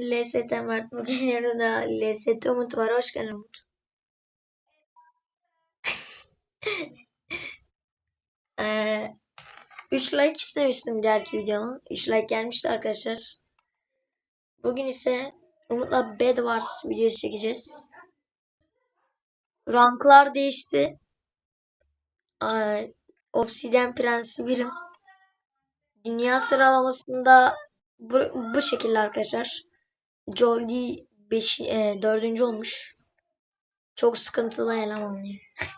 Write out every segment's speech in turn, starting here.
LST Mert bugün yanında LST Umut var. Hoş geldin Umut. Ee, 3 like istemiştim diğerki videoma. 3 like gelmişti arkadaşlar. Bugün ise Umut'la Bed Wars videosu çekeceğiz. Ranklar değişti. Ee, Obsidian Prensi birim. Dünya sıralamasında bu, bu şekilde arkadaşlar. Jolly 5 e, 4. olmuş. Çok sıkıntılı eleman ya.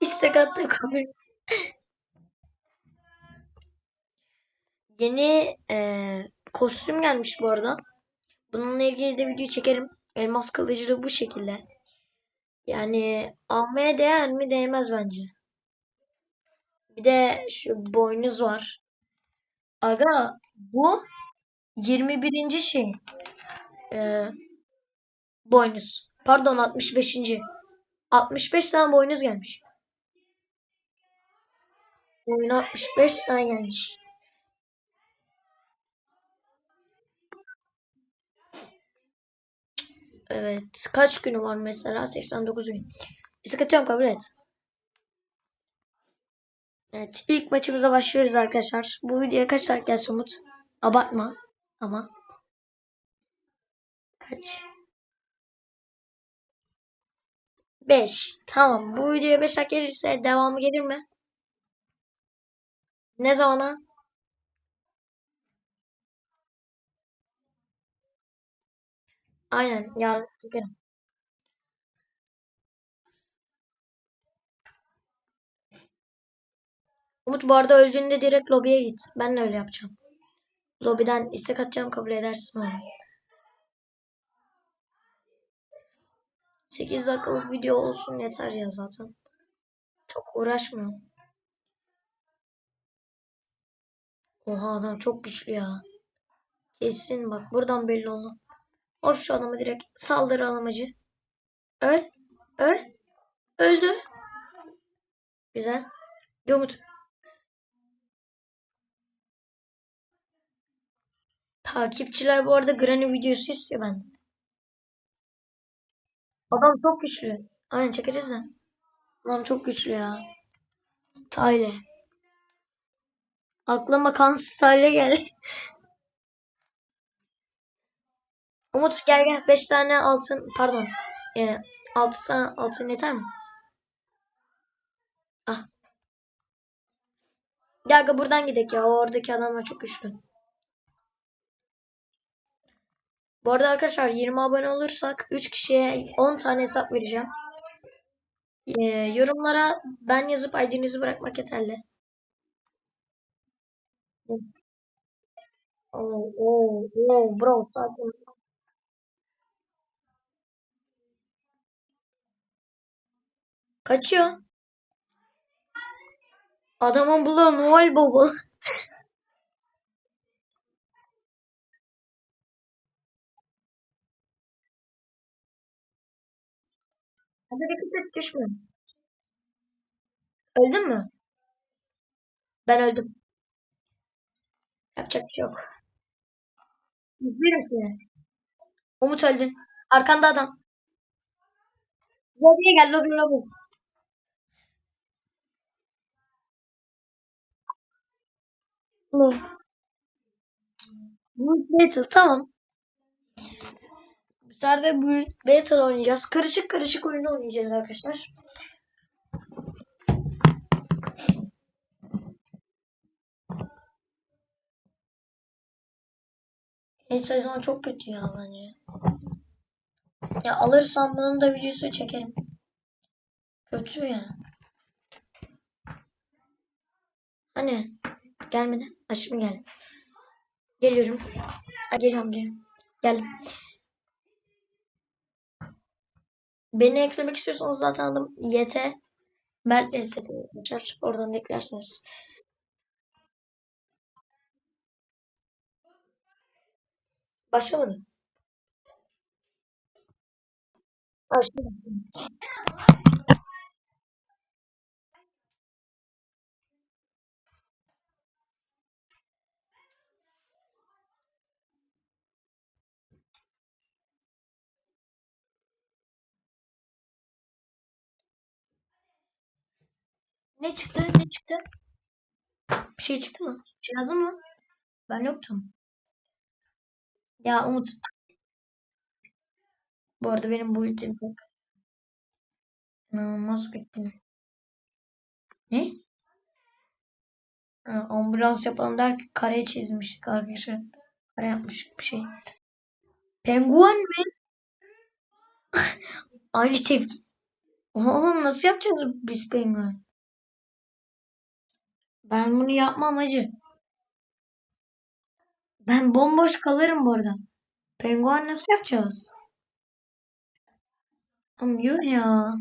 İstek attı kabul. Yeni e, kostüm gelmiş bu arada. Bununla ilgili de video çekerim. Elmas kılıcı da bu şekilde. Yani almaya değer mi? Değmez bence. Bir de şu boynuz var. Aga bu 21. şey. Ee, boynuz. Pardon 65. 65 tane boynuz gelmiş. Boyun 65 tane gelmiş. Evet. Kaç günü var mesela? 89 gün. Sıkıntı kabul et. Evet. ilk maçımıza başlıyoruz arkadaşlar. Bu videoya kaç like gelsin Umut? Abartma. Ama. Kaç? 5. Tamam. Bu videoya 5 like gelirse devamı gelir mi? Ne zamana? Aynen. Yarın çekerim. Umut bu arada öldüğünde direkt lobiye git. Ben de öyle yapacağım. Lobiden istek atacağım kabul edersin onu. 8 dakikalık video olsun yeter ya zaten. Çok uğraşmıyorum. Oha adam çok güçlü ya. Kesin bak buradan belli oldu. Hop şu adamı direkt saldırı alamacı. Öl. Öl. Öldü. Güzel. Umut. Takipçiler bu arada Granny videosu istiyor benden. Adam çok güçlü. Aynen çekeceğiz de. Adam çok güçlü ya. Style. Aklıma kan style geldi. Umut gel gel. 5 tane altın pardon. E, 6 tane altın yeter mi? Ah. Gel gel buradan gidelim ya. Oradaki adamlar çok güçlü. Bu arada arkadaşlar 20 abone olursak 3 kişiye 10 tane hesap vereceğim. Ee, yorumlara ben yazıp ID'nizi bırakmak yeterli. Oh, oh, oh, bro, sakin. Kaçıyor. Adamın bulu Noel Baba. Hadi dikkat et düşme. Öldün mü? Ben öldüm. Yapacak bir şey yok. İzliyorum seni. Umut öldün. Arkanda adam. Lobiye gel lobi lobi. Ne? Bu Battle tamam. Bu sefer de Battle oynayacağız. Karışık karışık oyunu oynayacağız arkadaşlar. İlk sezon çok kötü ya bence. Ya alırsam bunun da videosu çekerim. Kötü ya. Hani gelmedi. Ha şimdi geldi. Geliyorum. Geliyorum geliyorum. Geldim. Beni eklemek istiyorsanız zaten adım YT. Mert LST açar. Oradan da eklersiniz. Başlamadı. Başladı. Ne çıktı? Ne çıktı? Bir şey çıktı mı? Bir şey mı? Ben yoktum. Ya Umut. Bu arada benim bu ultim çok inanılmaz bekliyorum. Ne? Ha, ambulans yapalım der ki kare çizmiştik arkadaşlar. Kare yapmıştık bir şey. Penguen mi? Aynı tepki. Oğlum nasıl yapacağız biz penguen? Ben bunu yapmam acı. Ben bomboş kalırım burada. Penguen nasıl yapacağız? Oğlum yuh ya.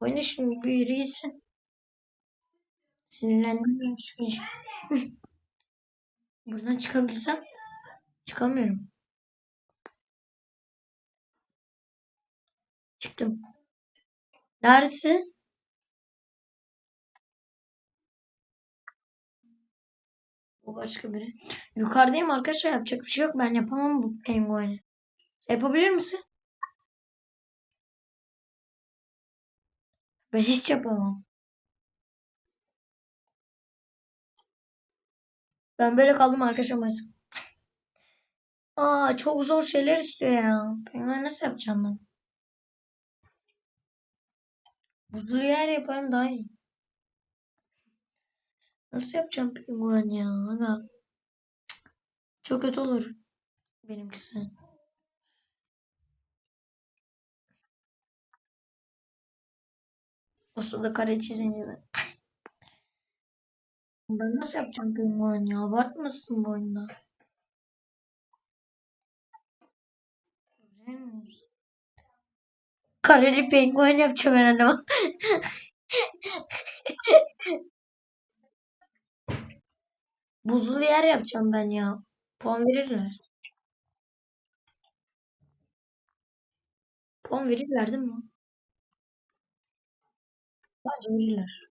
Oyna şimdi bir yürü gitsin. Sinirlendim ben şu. Buradan çıkabilsem. Çıkamıyorum. Çıktım. Neredesin? Bu başka biri. Yukarıdayım arkadaşlar yapacak bir şey yok. Ben yapamam bu pengueni. Yapabilir misin? Ben hiç yapamam. Ben böyle kaldım arkadaşlar maalesef. Aa çok zor şeyler istiyor ya. Penguen nasıl yapacağım ben? Buzlu yer yaparım daha iyi. Nasıl yapacağım penguen ya? Aga. Çok kötü olur. Benimkisi. O sırada kare çizince ben. Ben nasıl yapacağım penguen ya? Abartmasın bu oyunda. Kareli penguen yapacağım herhalde. Buzlu yer yapacağım ben ya. Puan verirler. Puan verirler değil mi? Bence verirler.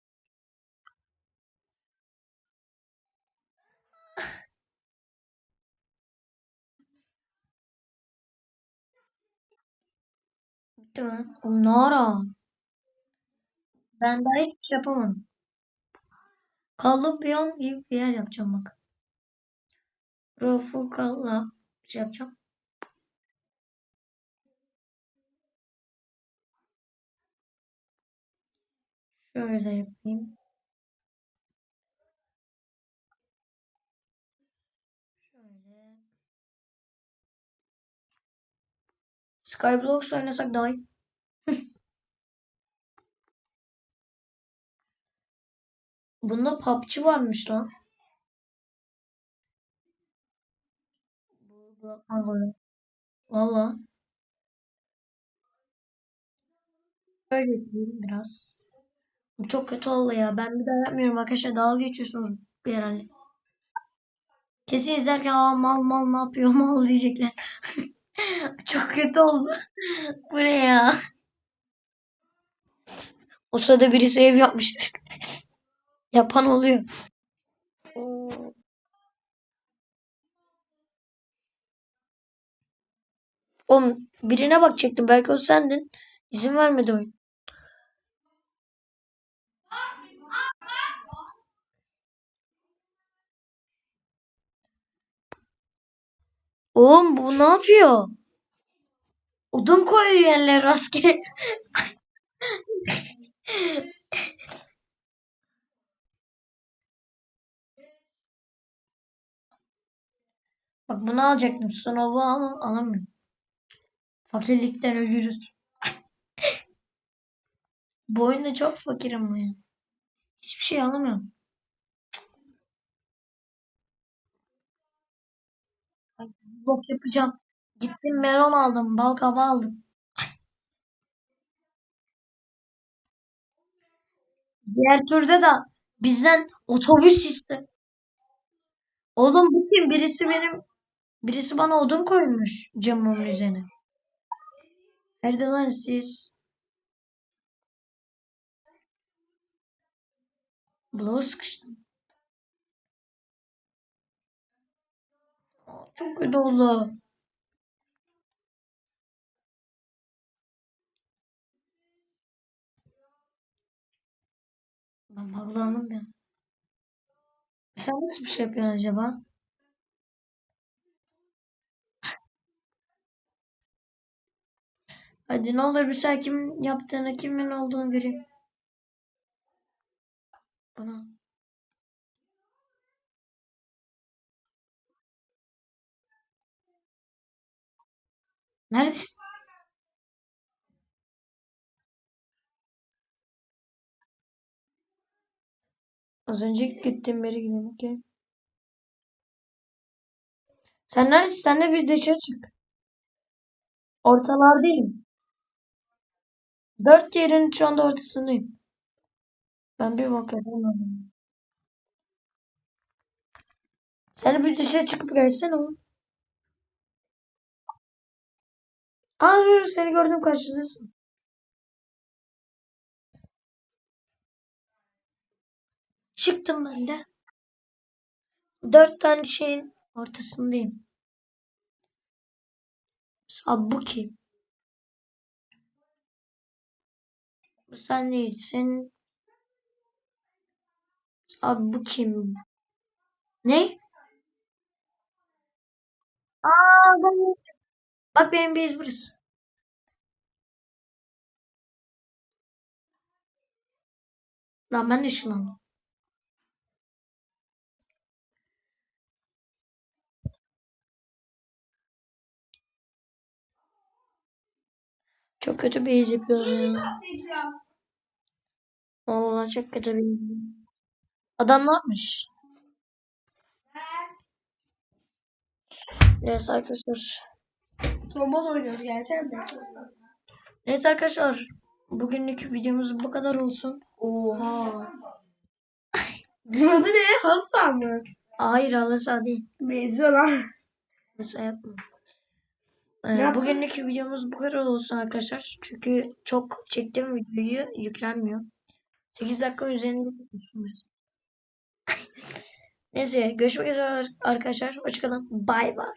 Bitti mi? O Nara. Ben daha hiçbir şey yapamadım. Kallı piyon gibi bir yer yapacağım bak. Profukalla bir şey yapacağım. Şöyle yapayım. Şöyle. Skyblock oynasak daha iyi. Bunda PUBG varmış lan. Valla. Öyle yapayım biraz. Bu çok kötü oldu ya. Ben bir daha yapmıyorum arkadaşlar. Dalga geçiyorsunuz herhalde. Kesin izlerken Aa, mal mal ne yapıyor mal diyecekler. çok kötü oldu. Bu ne ya? O sırada birisi ev yapmıştır. Yapan oluyor. Oğlum birine bakacaktım. Belki o sendin. İzin vermedi oyun. Oğlum bu ne yapıyor? Odun koyuyor yerlere rastgele. Bak bunu alacaktım. Snow'u ama alamıyorum. Fakirlikten ölürüz. Bu oyunda çok fakirim ben. Hiçbir şey alamıyorum. Bok yapacağım. Gittim melon aldım. Bal kabağı aldım. Diğer turda da bizden otobüs iste. Oğlum bu? Birisi benim birisi bana odun koymuş camımın üzerine. Nerede lan siz? Bloğa sıkıştım. Çok kötü oldu. Bağlandım ben. Sen nasıl bir şey yapıyorsun acaba? Hadi ne olur bir sen kimin yaptığını, kimin olduğunu göreyim. Bana. Neredesin? Az önce gittim beri gidiyorum. Okey. Sen neredesin? Sen de bir dışarı çık. Ortalardayım. Dört yerin şu anda ortasındayım. Ben bir bakıyorum. Sen bir dışarı çıkıp gelsene oğlum. Aa seni gördüm karşıdasın. Çıktım ben de. Dört tane şeyin ortasındayım. Bu kim? Bu sen değilsin. Abi bu kim? Ne? Aa ben... Bak benim bir iz burası. Lan ben ışınlandım. Çok kötü bir iz yapıyoruz ya. Vallahi çok kötü bir iz. Adam ne yapmış? Neyse arkadaşlar. Tombol oynuyoruz gerçekten. Neyse arkadaşlar. Bugünlük videomuz bu kadar olsun. Oha. Bunun adı ne? Hasan mı? Hayır halı değil. Benziyor lan. Halı yapma. Ne Ee, bugünlük videomuz bu kadar olsun arkadaşlar. Çünkü çok çektiğim videoyu yüklenmiyor. 8 dakika üzerinde biraz. Neyse görüşmek üzere arkadaşlar. Hoşçakalın. Bay bay.